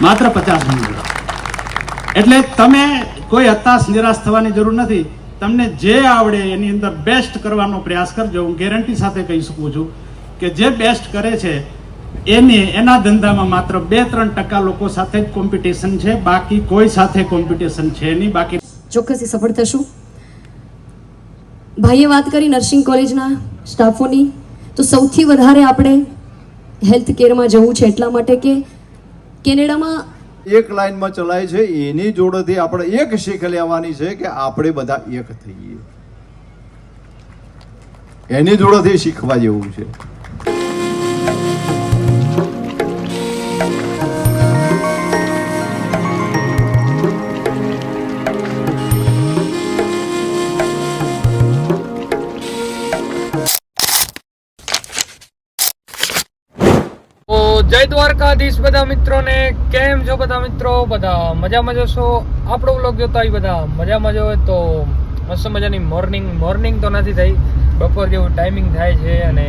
માત્ર પચાસ મિનિટ એટલે તમે કોઈ હતાશ, નિરાશ થવાની જરૂર નથી. તમને જે આવડે એની અંદર બેસ્ટ કરવાનો પ્રયાસ કરજો. હું ગેરંટી સાથે કહી શકું છું કે જે બેસ્ટ કરે છે, એની, એના ધંધામાં માત્ર બે ત્રણ ટકા લોકો સાથે જ કોમ્પિટિશન છે. બાકી કોઈ સાથે કોમ્પિટિશન છે નહીં. બાકી ચોક્કસથી સફળ થશું. ભાઈએ વાત કરી નર્સિંગ કોલેજના સ્ટાફોની, તો સૌથી વધારે આપણે હેલ્થ કેરમાં જવું છે. એટલા માટે કે કેનેડામાં એક લાઈનમાં ચલાય છે, એની જોડેથી આપણે એક શીખ લેવાની છે કે આપણે બધા એક થઈએ. એની જોડેથી શીખવા જેવું છે. જય દ્વારકાધીશ બધા મિત્રોને. કેમ છો બધા મિત્રો? બધા મજામાં જશો આપણો વ્લોગ જોતા હોય બધા મજામાં જો તો મસ્ત મજાની મોર્નિંગ મોર્નિંગ તો નથી થઈ. બપોર જેવું ટાઈમિંગ થાય છે અને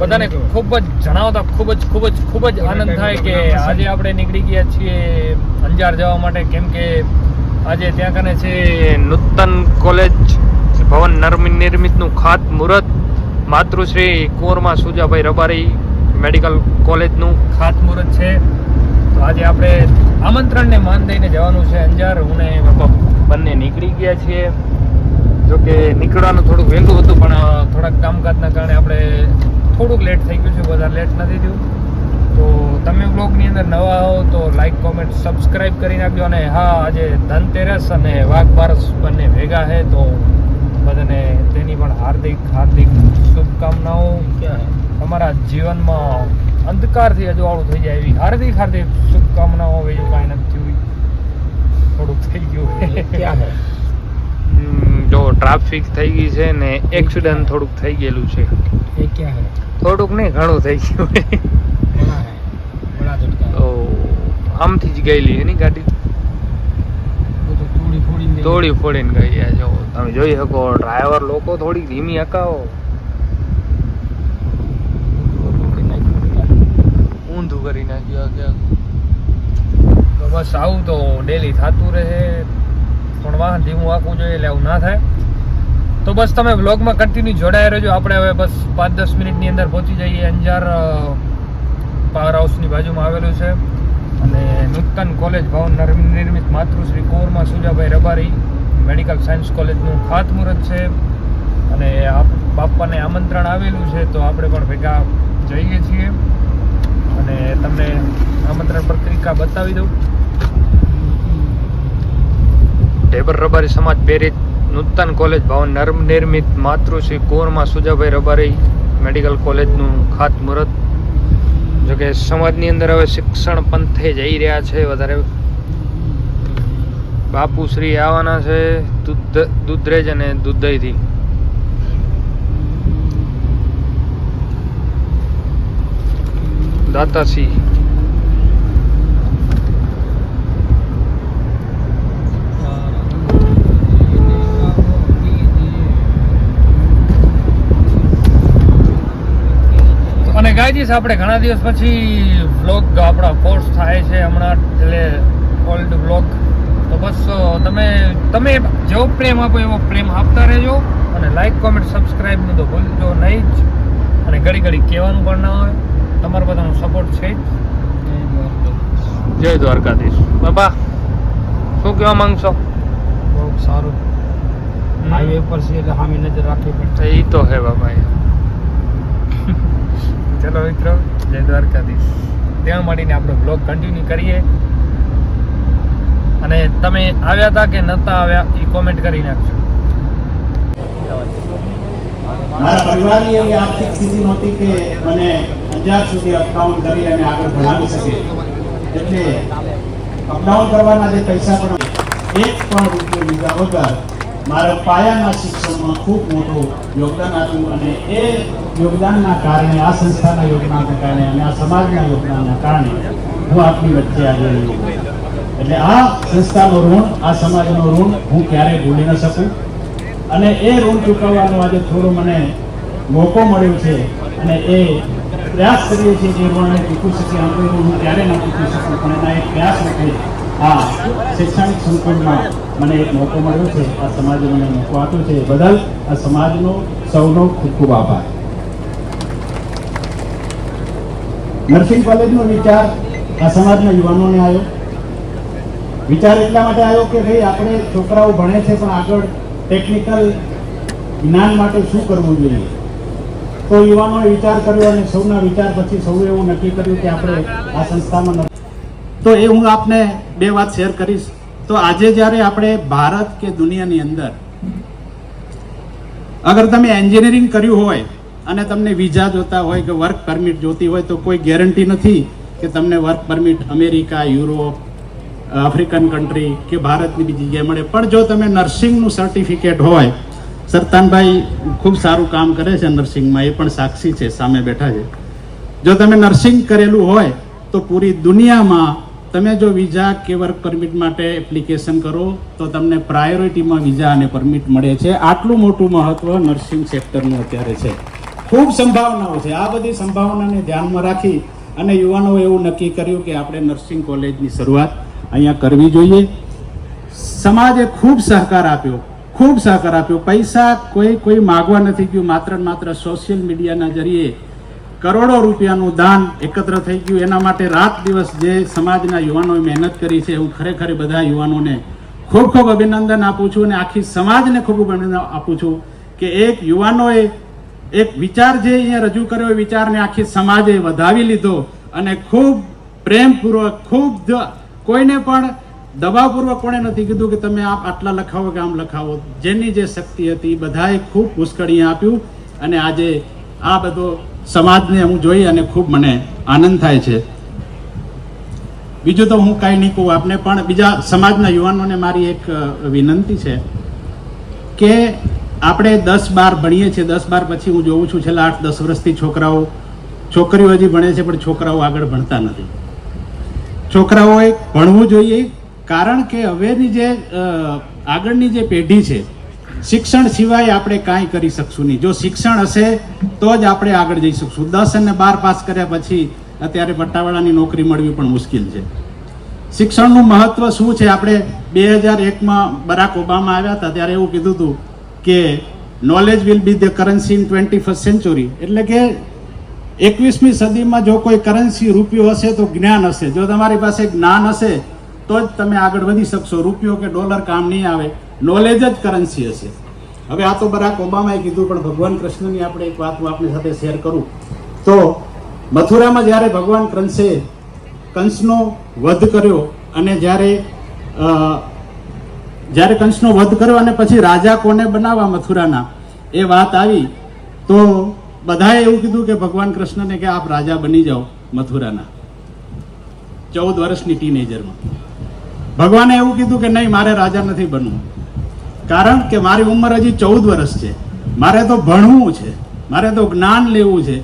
બધાને ખૂબ જ જણાવતા ખૂબ જ ખૂબ જ ખૂબ જ આનંદ થાય કે આજે આપણે નીકળી ગયા છીએ અંજાર જવા માટે. કેમ કે આજે ત્યાં કને છે નૂતન કોલેજ ભવન નર્મ નિર્મિતનું ખાત મુહૂર્ત માતૃશ્રી કુંવરમાં સુજાભાઈ રબારી મેડિકલ કોલેજનું ખાતમુહૂર્ત છે. તો આજે આપણે આમંત્રણને માન દઈને જવાનું છે અંજાર. હું ને બંને નીકળી ગયા છીએ. જો કે નીકળવાનું થોડુંક વહેલું હતું, પણ થોડાક કામકાજના કારણે આપણે થોડુંક લેટ થઈ ગયું છે વધારે લેટ નથી થયું. તો તમે બ્લોગની અંદર નવા હો તો લાઈક કોમેન્ટ સબસ્ક્રાઈબ કરી નાખજો અને હા, આજે ધનતેરસ અને વાઘ બારસ બંને ભેગા છે, તો બધાને તેની પણ હાર્દિક હાર્દિક શુભકામનાઓ. તમારા જીવનમાં અંધકારથી અજવાળું થઈ જાય એવી હાર્દિક હાર્દિક શુભકામનાઓ બીજું કાંઈ નથી થયું થોડુંક થઈ ગયું જો ટ્રાફિક થઈ ગઈ છે ને એક્સિડન્ટ થોડુંક થઈ ગયેલું છે. એ ક્યાં થોડુંક નહીં ઘણું થઈ ગયું તો આમથી જ ગયેલી એની ગાડી. તોડી ફોડીને તોડી ફોડીને ગઈ આ જો. તમે જોઈ શકો ડ્રાઈવર લોકો થોડી ધીમી હકાવો. ઊંધું કરી નાખ્યું તો બસ આવું તો ડેલી થતું રહે. પણ વાહન ધીમું આખવું જોઈએ એટલે આવું ના થાય. તો બસ તમે વ્લોગમાં કન્ટિન્યુ જોડાયા રહેજો. આપણે હવે બસ પાંચ દસ મિનિટની અંદર પહોંચી જઈએ. અંજાર પાવર હાઉસની બાજુમાં આવેલું છે. અને નૂતન કોલેજ ભવન નિર્મિત માતૃશ્રી કોરમાં સુજાભાઈ રબારી. મેડિકલ સાયન્સ કોલેજનું ખાતમુહૂર્ત છે અને બાપાને આમંત્રણ આવેલું છે, તો આપણે પણ ભેગા જઈએ છીએ. અને તમને આમંત્રણ પત્રિકા બતાવી દઉં. ઢેબર રબારી સમાજ પ્રેરિત નૂતન કોલેજ ભવન નર્મ, નિર્મિત માતૃશ્રી કુંવરમાં સુજાભાઈ રબારી મેડિકલ કોલેજનું ખાતમુહૂર્ત. જો કે સમાજની અંદર હવે શિક્ષણ પંથે જઈ રહ્યા છે, વધારે બાપુશ્રી આવવાના છે દૂધ દૂધરેજ અને દૂધઈથી. દાતાસી અને ગાયજીસ આપણે ઘણા દિવસ પછી વ્લોગ આપણા પોસ્ટ થાય છે હમણાં, એટલે ઓલ્ડ વ્લોગ તો બસ તમે તમે જેવો પ્રેમ આપો એવો પ્રેમ આપતા રહેજો અને લાઈક કોમેન્ટ સબસ્ક્રાઈબનું તો ભૂલજો નહીં જ. અને ઘડી ઘડી કહેવાનું પણ ના હોય. તમારો બધાનો સપોર્ટ છે જ. જય દ્વારકાધીશ. બાબા શું કહેવા માંગશો? બહુ સારું. હાઈવે પર છે એટલે હામી નજર રાખવી પડશે એ તો હે બાબા ચલો મિત્રો જય દ્વારકાધીશ. ત્યાં માંડીને આપણો બ્લોગ કન્ટિન્યુ કરીએ. અને તમે આવ્યા હતા કે નતા આવ્યા એ કોમેન્ટ કરી નાખજો મારા પરિવારની એવી આર્થિક સ્થિતિ નહોતી કે મને અંજાર સુધી અપડાઉન કરી અને આગળ ભણાવી શકે એટલે અપડાઉન કરવાના જે પૈસા પણ એક પણ રૂપિયો લીધા વગર મારા પાયાના શિક્ષણમાં ખૂબ મોટું યોગદાન આપ્યું અને એ યોગદાનના કારણે, આ સંસ્થાના યોગદાનના કારણે અને આ સમાજના યોગદાનના કારણે હું આપની વચ્ચે આજે. એટલે આ સંસ્થાનો ઋણ, આ સમાજનો ઋણ, હું ક્યારેય ભૂલી ન શકું. અને એ ઋણ ચૂકવવાનો આજે થોડો મને મોકો મળ્યો છે અને એ પ્રયાસ કરીએ છીએ જે ઋણને ચૂકવી શકીએ. તો હું ત્યારે ન ચૂકવી શકું, પણ એના એક પ્રયાસ રૂપે આ શૈક્ષણિક સંકુલમાં મને એક મોકો મળ્યો છે. આ સમાજે મને મોકો આપ્યો છે. બદલ આ સમાજનો સૌનો ખૂબ ખૂબ આભાર. નર્સિંગ કોલેજનો વિચાર આ સમાજના યુવાનોને આવ્યો. વિચાર એટલા માટે આવ્યો કે ભાઈ આપણે છોકરાઓ ભણે છે, પણ આગળ ટેકનિકલ જ્ઞાન માટે શું કરવું જોઈએ? તો યુવાનોએ વિચાર કર્યો અને સૌના વિચાર પછી સૌએ એવું નક્કી કર્યું કે આપણે આ સંસ્થામાં તો એ હું આપને બે વાત શેર કરીશ. તો આજે જ્યારે આપણે ભારત કે દુનિયાની અંદર અગર તમે એન્જિનિયરિંગ કર્યું હોય અને તમને વિઝા જોતા હોય કે વર્ક પરમિટ જોતી હોય તો કોઈ ગેરંટી નથી કે તમને work permit America Europe African country કે ભારતની બીજી જગ્યાએ મળે. પણ જો તમે નર્સિંગનું સર્ટિફિકેટ હોય, સરતાનભાઈ ખૂબ સારું કામ કરે છે નર્સિંગમાં, એ પણ સાક્ષી છે, સામે બેઠા છે. જો તમે નર્સિંગ કરેલું હોય, તો પૂરી દુનિયામાં તમે જો વિઝા કે વર્ક પરમિટ માટે એપ્લિકેશન કરો, તો તમને પ્રાયોરિટીમાં વિઝા અને પરમિટ મળે છે. આટલું મોટું મહત્વ નર્સિંગ સેક્ટરનું અત્યારે છે. ખૂબ સંભાવનાઓ છે. આ બધી સંભાવનાને ધ્યાનમાં રાખી અને યુવાનોએ એવું નક્કી કર્યું કે આપણે નર્સિંગ કોલેજની શરૂઆત અહીંયા કરવી જોઈએ. સમાજે ખૂબ સહકાર આપ્યો, ખૂબ સહકાર આપ્યો. પૈસા કોઈ કોઈ માગવા નથી ગયું. માત્ર ને માત્ર સોશિયલ મીડિયાના જરીએ કરોડો રૂપિયાનું દાન એકત્ર થઈ ગયું. એના માટે રાત દિવસ જે સમાજના યુવાનોએ મહેનત કરી છે, હું ખરેખર બધા યુવાનોને ખૂબ ખૂબ અભિનંદન આપું છું અને આખી સમાજને ખૂબ અભિનંદન આપું છું કે એક યુવાનોએ એક વિચાર જે અહીંયા રજૂ કર્યો, એ વિચારને આખી સમાજે વધાવી લીધો અને ખૂબ પ્રેમપૂર્વક, ખૂબ કોઈને પણ દબાવપૂર્વક કોણે નથી કીધું કે તમે આપ આટલા લખાવો કે આમ લખાવો. જેની જે શક્તિ હતી બધાએ ખૂબ પુષ્કળી આપ્યું અને આજે આ બધો સમાજને હું જોઈ અને ખૂબ મને આનંદ થાય છે. બીજું તો હું કાંઈ નહીં કહું આપને, પણ બીજા સમાજના યુવાનોને મારી એક વિનંતી છે કે આપણે દસ બાર ભણીએ છીએ. દસ બાર પછી હું જોઉં છું, છેલ્લા આઠ દસ વર્ષથી છોકરાઓ, છોકરીઓ હજી ભણે છે, પણ છોકરાઓ આગળ ભણતા નથી. છોકરાઓએ ભણવું જોઈએ, કારણ કે હવેની જે આગળની જે પેઢી છે, શિક્ષણ સિવાય આપણે કાંઈ કરી શકશું નહીં. જો શિક્ષણ હશે, તો જ આપણે આગળ જઈ શકશું. દસ અને બાર પાસ કર્યા પછી અત્યારે પટ્ટાવાળાની નોકરી મળવી પણ મુશ્કેલ છે. શિક્ષણનું મહત્વ શું છે? આપણે બે હજાર એકમાં બરાક ઓબામા આવ્યા હતા, ત્યારે એવું કીધું હતું કે knowledge will be the currency in twenty first century એટલે કે એકવીસમી સદીમાં જો કોઈ કરન્સી રૂપિયો હશે તો જ્ઞાન હશે. જો તમારી પાસે જ્ઞાન હશે, તો જ તમે આગળ વધી શકશો. રૂપિયો કે ડોલર કામ નહીં આવે. નોલેજ જ કરન્સી હશે. હવે આ તો બરાક ઓબામાએ કીધું, પણ ભગવાન કૃષ્ણની આપણે એક વાત હું આપની સાથે શેર કરું. તો મથુરામાં જ્યારે ભગવાન કંસે કંસનો વધ કર્યો અને જ્યારે જ્યારે કંસનો વધ કર્યો અને પછી રાજા કોને બનાવવા મથુરાના? એ વાત આવી. તો બધાએ એવું કીધું કે ભગવાન કૃષ્ણને કે આપ રાજા બની જાઓ મથુરાના ચૌદ વર્ષની ટીનેજરમાં ભગવાને એવું કીધું કે નહીં, મારે રાજા નથી બનવું. કારણ કે મારી ઉંમર હજી ચૌદ વર્ષ છે. મારે તો ભણવું છે. મારે તો જ્ઞાન લેવું છે.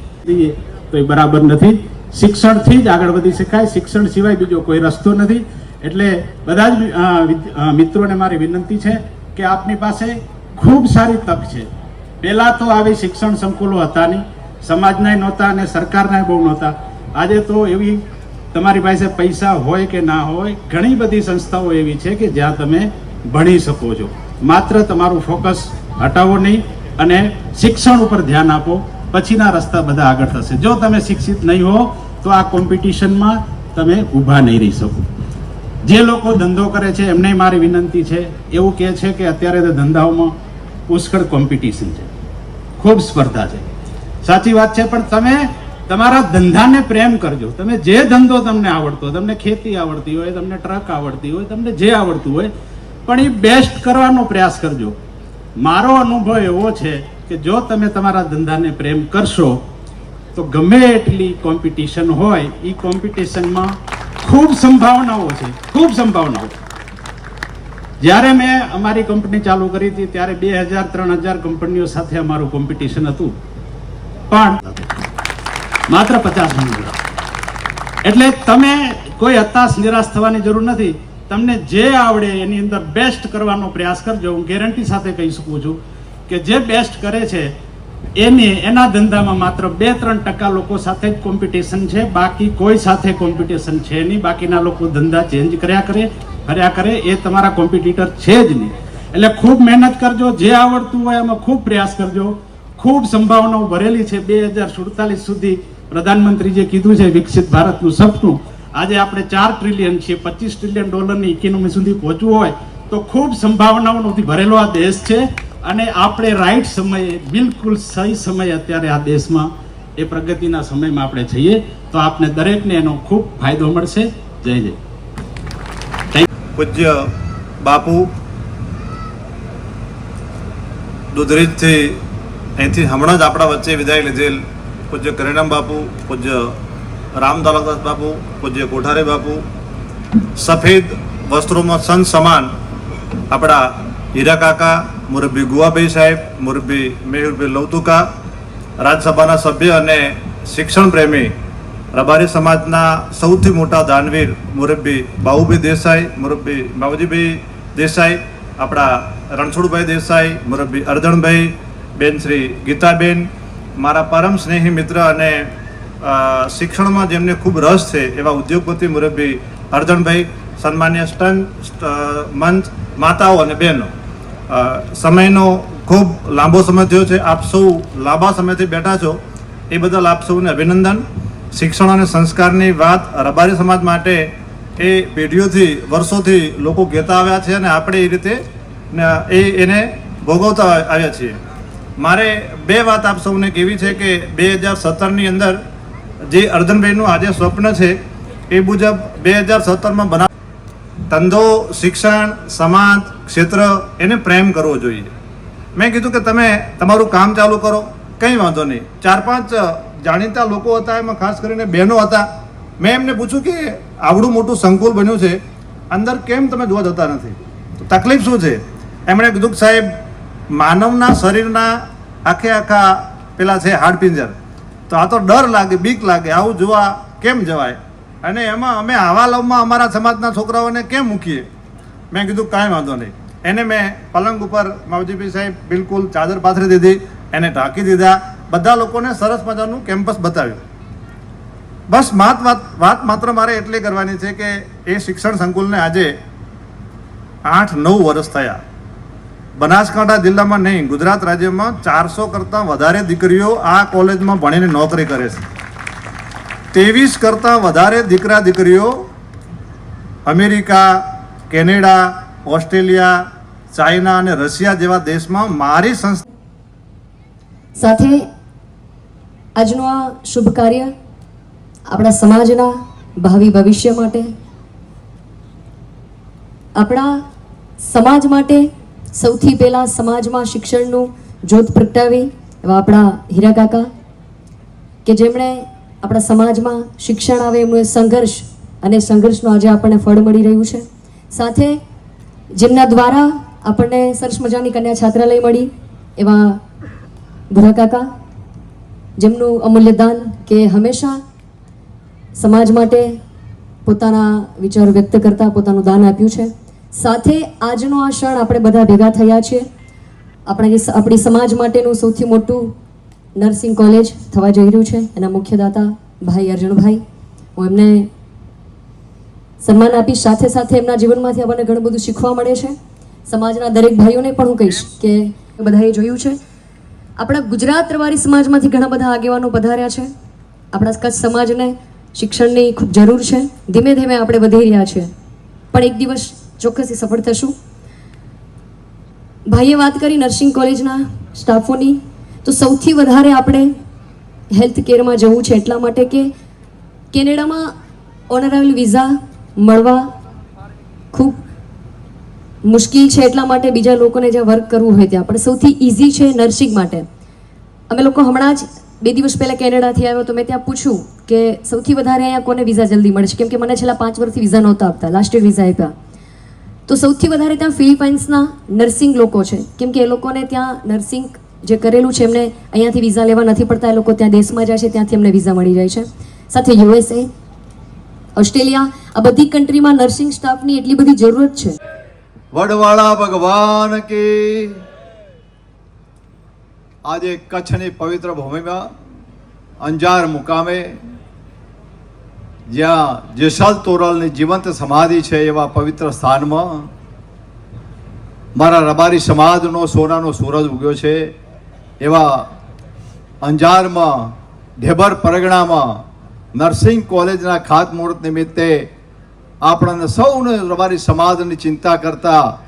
તો એ બરાબર નથી. શિક્ષણથી જ આગળ વધી શકાય. શિક્ષણ સિવાય બીજો કોઈ રસ્તો નથી. એટલે બધા જ મિત્રોને મારી વિનંતી છે કે આપની પાસે ખૂબ સારી તક છે. પહેલાં તો આવી શિક્ષણ સંકુલો હતા નહીં સમાજનાય નહોતા અને સરકારનાય બહુ નહોતા. આજે તો એવી તમારી પાસે પૈસા હોય કે ના હોય, ઘણી બધી સંસ્થાઓ એવી છે કે જ્યાં તમે ભણી શકો છો. માત્ર તમારું ફોકસ હટાવો નહીં અને શિક્ષણ ઉપર ધ્યાન આપો, પછીના રસ્તા બધા આગળ થશે. જો તમે શિક્ષિત નહીં હો, તો આ કોમ્પિટિશનમાં તમે ઊભા નહીં રહી શકો. જે લોકો ધંધો કરે છે, એમને મારી વિનંતી છે, એવું કહે છે કે અત્યારે ધંધાઓમાં પુષ્કળ કોમ્પિટિશન છે. ખૂબ સ્પર્ધા છે. સાચી વાત છે, પણ તમે તમારા ધંધાને પ્રેમ કરજો. તમે જે ધંધો તમને આવડતો તમને ખેતી આવડતી હોય, તમને ટ્રક આવડતી હોય, તમને જે આવડતું હોય, પણ એ બેસ્ટ કરવાનો પ્રયાસ કરજો. મારો અનુભવ એવો છે કે જો તમે તમારા ધંધાને પ્રેમ કરશો, તો ગમે એટલી કોમ્પિટિશન હોય એ કોમ્પિટિશનમાં ખૂબ સંભાવનાઓ છે. ખૂબ સંભાવનાઓ. જ્યારે મેં અમારી કંપની ચાલુ કરી હતી, ત્યારે બે હજાર, ત્રણ હજાર કંપનીઓ સાથે અમારું કોમ્પિટિશન હતું. પણ માત્ર પચાસ મિનિટ એટલે તમે કોઈ હતાશ, નિરાશ થવાની જરૂર નથી. તમને જે આવડે એની અંદર બેસ્ટ કરવાનો પ્રયાસ કરજો. હું ગેરંટી સાથે કહી શકું છું કે જે બેસ્ટ કરે છે, એને, એના ધંધામાં માત્ર બે, ત્રણ ટકા લોકો સાથે જ કોમ્પિટિશન છે. બાકી કોઈ સાથે કોમ્પિટિશન છે નહીં. બાકીના લોકો ધંધા ચેન્જ કર્યા કરે. કર્યા કરે એ તમારા કોમ્પિટિટર છે જ નહીં. એટલે ખૂબ મહેનત કરજો, જે આવડતું હોય એમાં ખૂબ પ્રયાસ કરજો. ખૂબ સંભાવનાઓ ભરેલી છે બે હજાર સુડતાલીસ સુધી. પ્રધાનમંત્રીએ કીધું છે વિકસિત ભારતનું સપનું. આજે આપણે ચાર ટ્રિલિયન છીએ, પચીસ ટ્રિલિયન ડોલરની ઇકોનોમી સુધી પહોંચવું હોય તો ખૂબ સંભાવનાઓથી ભરેલો આ દેશ છે. અને આપણે રાઈટ સમયે, બિલકુલ સહી સમયે અત્યારે આ દેશમાં, એ પ્રગતિના સમયમાં આપણે જઈએ તો આપને દરેકને એનો ખૂબ ફાયદો મળશે. જય જય. પૂજ્ય બાપુ દુધરીજથી અહીંથી હમણાં જ આપણા વચ્ચે વિદાય લીધેલ પૂજ્ય કરિણામ બાપુ, પૂજ્ય રામ દલકદાસ બાપુ, પૂજ્ય કોઠારે બાપુ, સફેદ વસ્ત્રોમાં સન સમાન આપણા હીરા કાકા મુરબ્બી ગુવાભાઈ સાહેબ મુરબ્બી મેહુરભાઈ લવતુકા, રાજ્યસભાના સભ્ય અને શિક્ષણ પ્રેમી રબારી સમાજના સૌથી મોટા દાનવીર મુરબ્બી બાહુભાઈ દેસાઈ મુરબ્બી માવજીભાઈ દેસાઈ, આપણા રણછોડભાઈ દેસાઈ મુરબ્બી અરદણભાઈ બેન શ્રી ગીતાબેન, મારા પરમ સ્નેહી મિત્ર અને શિક્ષણમાં જેમને ખૂબ રસ છે એવા ઉદ્યોગપતિ મુરબ્બી અરદણભાઈ સન્માન્ય સ્ટન મંચ, માતાઓ અને બહેનો. સમયનો ખૂબ લાંબો સમય થયો છે. આપ સૌ લાંબા સમયથી બેઠા છો. એ બદલ આપ સૌને અભિનંદન. શિક્ષણ અને સંસ્કારની વાત રબારી સમાજ માટે એ પેઢીઓથી, વર્ષોથી લોકો કહેતા આવ્યા છે અને આપણે એ રીતે એ એને ભોગવતા આવ્યા છીએ. મારે બે વાત આપ સૌને કહેવી છે કે બે હજાર સત્તરની અંદર જે અર્ધનભાઈનું આજે સ્વપ્ન છે, એ મુજબ બે હજાર સત્તરમાં બના ધંધો, શિક્ષણ, સમાજ, ક્ષેત્ર, એને પ્રેમ કરવો જોઈએ. મેં કીધું કે તમે તમારું કામ ચાલુ કરો, કંઈ વાંધો નહીં. ચાર પાંચ જાણીતા લોકો હતા, એમાં ખાસ કરીને બહેનો હતા. મેં એમને પૂછ્યું કે આવડું મોટું સંકુલ બન્યું છે, અંદર કેમ તમે જોવા જતા નથી? તકલીફ શું છે? એમણે કીધું સાહેબ, માનવના શરીરના આખે આખા પેલા છે હાડપિંજર. તો આ તો ડર લાગે, બીક લાગે, આવું જોવા કેમ જવાય? અને એમાં અમે આવા લવમાં અમારા સમાજના છોકરાઓને કેમ મૂકીએ? મેં કીધું, કાંઈ વાંધો નહીં. એને મેં પલંગ ઉપર માવજીભાઈ સાહેબ બિલકુલ ચાદર પાથરી દીધી, એને ઢાંકી દીધા બધા લોકોને સરસ મજાનું કેમ્પસ બતાવ્યું. બસ માત વાત વાત માત્ર મારે એટલી કરવાની છે કે એ શિક્ષણ સંકુલને આજે આઠ, નવ વર્ષ થયા. બનાસકાંઠા જિલ્લામાં નહીં, ગુજરાત રાજ્યમાં ચારસો કરતાં વધારે દીકરીઓ આ કોલેજમાં ભણીને નોકરી કરે છે. ત્રેવીસ કરતાં વધારે દીકરા દીકરીઓ અમેરિકા, કેનેડા, ઓસ્ટ્રેલિયા, ચાઇના અને રશિયા જેવા દેશમાં મારી સંસ્થા સાથે આજનું આ શુભ કાર્ય આપણા સમાજના ભાવિ ભવિષ્ય માટે, આપણા સમાજ માટે સૌથી પહેલાં સમાજમાં શિક્ષણનું જ્યોત પ્રગટાવી એવા આપણા હીરા કાકા કે જેમણે આપણા સમાજમાં શિક્ષણ આવે એમનું સંઘર્ષ અને સંઘર્ષનું આજે આપણને ફળ મળી રહ્યું છે. સાથે જેમના દ્વારા આપણને સરસ મજાની કન્યા છાત્રાલય મળી એવા ભૂરા કાકા, જેમનું અમૂલ્ય દાન કે હંમેશા સમાજ માટે પોતાના વિચારો વ્યક્ત કરતા પોતાનું દાન આપ્યું છે. સાથે આજનો આ ક્ષણ આપણે બધા ભેગા થયા છીએ. આપણા આપણી સમાજ માટેનું સૌથી મોટું નર્સિંગ કોલેજ થવા જઈ રહ્યું છે. એના મુખ્યદાતા ભાઈ અર્જુનભાઈ. હું એમને સન્માન આપીશ. સાથે સાથે એમના જીવનમાંથી આપણને ઘણું બધું શીખવા મળે છે. સમાજના દરેક ભાઈઓને પણ હું કહીશ કે બધાએ જોયું છે. આપણા ગુજરાત રવારી સમાજમાંથી ઘણા બધા આગેવાનો પધાર્યા છે. આપણા કચ્છ સમાજને શિક્ષણની ખૂબ જરૂર છે. ધીમે ધીમે આપણે વધી રહ્યા છીએ. પણ એક દિવસ ચોક્કસથી સફળ થશું. ભાઈએ વાત કરી નર્સિંગ કોલેજના સ્ટાફોની, તો સૌથી વધારે આપણે હેલ્થ કેરમાં જવું છે એટલા માટે કે કેનેડામાં ઓનરેબલ વિઝા મળવા ખૂબ મુશ્કેલ છે એટલા માટે બીજા લોકોને જ્યાં વર્ક કરવું હોય ત્યાં. પણ સૌથી ઇઝી છે નર્સિંગ માટે. અમે લોકો હમણાં જ બે દિવસ પહેલાં કેનેડાથી આવ્યો તો મેં ત્યાં પૂછ્યું કે સૌથી વધારે અહીંયા કોને વિઝા જલ્દી મળશે કેમ કે મને છેલ્લા પાંચ વર્ષથી વિઝા નહોતા આપતા લાસ્ટ યર વિઝા આપ્યા. તો સૌથી વધારે ત્યાં ફિલિપાઇન્સના નર્સિંગ લોકો છે. કેમ કે એ લોકોને ત્યાં નર્સિંગ જે કરેલું છે, એમને અહીંયાથી વિઝા લેવા નથી પડતા. એ લોકો ત્યાં દેશમાં જાય છે, ત્યાંથી એમને વિઝા મળી જાય છે. સાથે યુએસએ ઓસ્ટ્રેલિયા આ બધી કન્ટ્રીમાં નર્સિંગ સ્ટાફની એટલી બધી જરૂરત છે. વડવાળા ભગવાન કે. આજે કચ્છની પવિત્ર ભૂમિમાં અંજાર મુકામે જ્યાં જેસલ તોરલની જીવંત સમાધિ છે એવા પવિત્ર સ્થાનમાં મારા રબારી સમાજનો સોનાનો સૂરજ ઉગ્યો છે એવા અંજારમાં ઢેબર પરગણામાં નર્સિંગ કોલેજના ખાતમુહૂર્ત નિમિત્તે આપણને સૌને અમારી સમાજની ચિંતા કરતા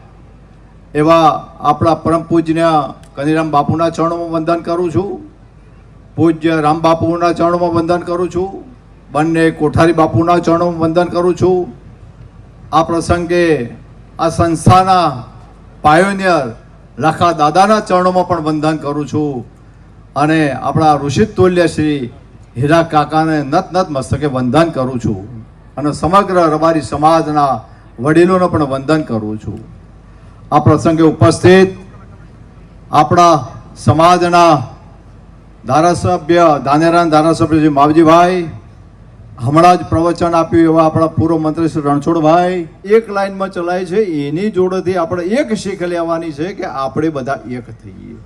એવા આપણા પરમ પૂજ્ય કનીરામ બાપુના ચરણોમાં વંદન કરું છું. પૂજ્ય રામ બાપુના ચરણોમાં વંદન કરું છું. બંને કોઠારી બાપુના ચરણોમાં વંદન કરું છું. આ પ્રસંગે આ સંસ્થાના પાયોનિયર લખા દાદાના ચરણોમાં પણ વંદન કરું છું. અને આપણા ઋષિત તુલ્ય શ્રી હીરા કાકાને નત નત મસ્તકે વંદન કરું છું. અને સમગ્ર રબારી સમાજના વડીલોને પણ વંદન કરું છું. આ પ્રસંગે ઉપસ્થિત આપણા સમાજના ધારાસભ્ય દાનેરાન ધારાસભ્ય શ્રી માવજીભાઈ, હમણાં જ પ્રવચન આપ્યું એવા આપણા પૂર્વ મંત્રી શ્રી રણછોડભાઈ. એક લાઈનમાં ચલાય છે, એની જોડેથી આપણે એક શીખ લેવાની છે કે આપણે બધા એક થઈએ.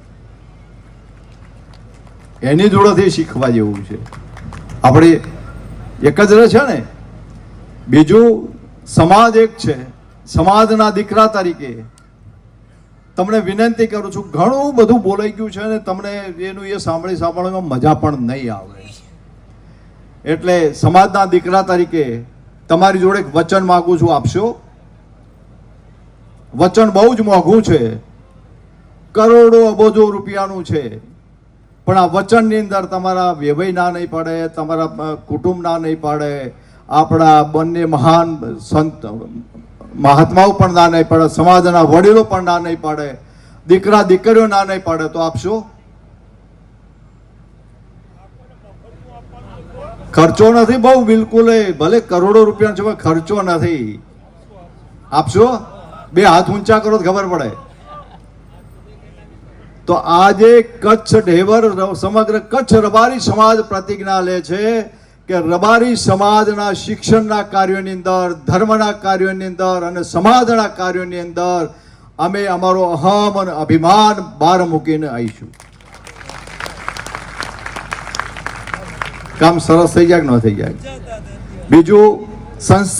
એની જોડેથી શીખવા જેવું છે. આપણે એક જ રહે છે ને? બીજું સમાજ એક છે. સમાજના દીકરા તરીકે તમને વિનંતી કરું છું, ઘણું બધું બોલાઈ ગયું છે અને તમને એનું એ સાંભળી સાંભળવામાં મજા પણ નહીં આવે. એટલે સમાજના દીકરા તરીકે તમારી જોડે વચન માગું છું, આપશો? વચન બહુ જ મોંઘું છે. કરોડો અબોજો રૂપિયાનું છે. પણ આ વચનની અંદર તમારા વ્યવય ના નહીં પડે, તમારા કુટુંબ ના નહીં પડે આપણા બંને મહાન સંત, મહાત્માઓ પણ ના નહીં પડે, સમાજના વડીલો પણ ના નહીં પડે, દીકરા દીકરીઓ ના નહીં પડે, તો આપશો ખર્ચો નથી બહુ બિલકુલ ભલે કરોડો રૂપિયા છે ખર્ચો નથી. આપશો બે હાથ ઊંચા કરો ખબર પડે. તો આજે કચ્છ ઢેવર સમગ્ર કચ્છ રબારી સમાજ પ્રતિજ્ઞા લે છે કે રબારી સમાજના શિક્ષણના કાર્યોની અંદર, ધર્મના કાર્યોની અંદર અને સમાજના કાર્યોની અંદર અમે અમારો અહમ અને અભિમાન બહાર મૂકીને આવીશું. કામ સરસ થઈ જાય કે ન થઈ જાય? બીજું સંસ્થા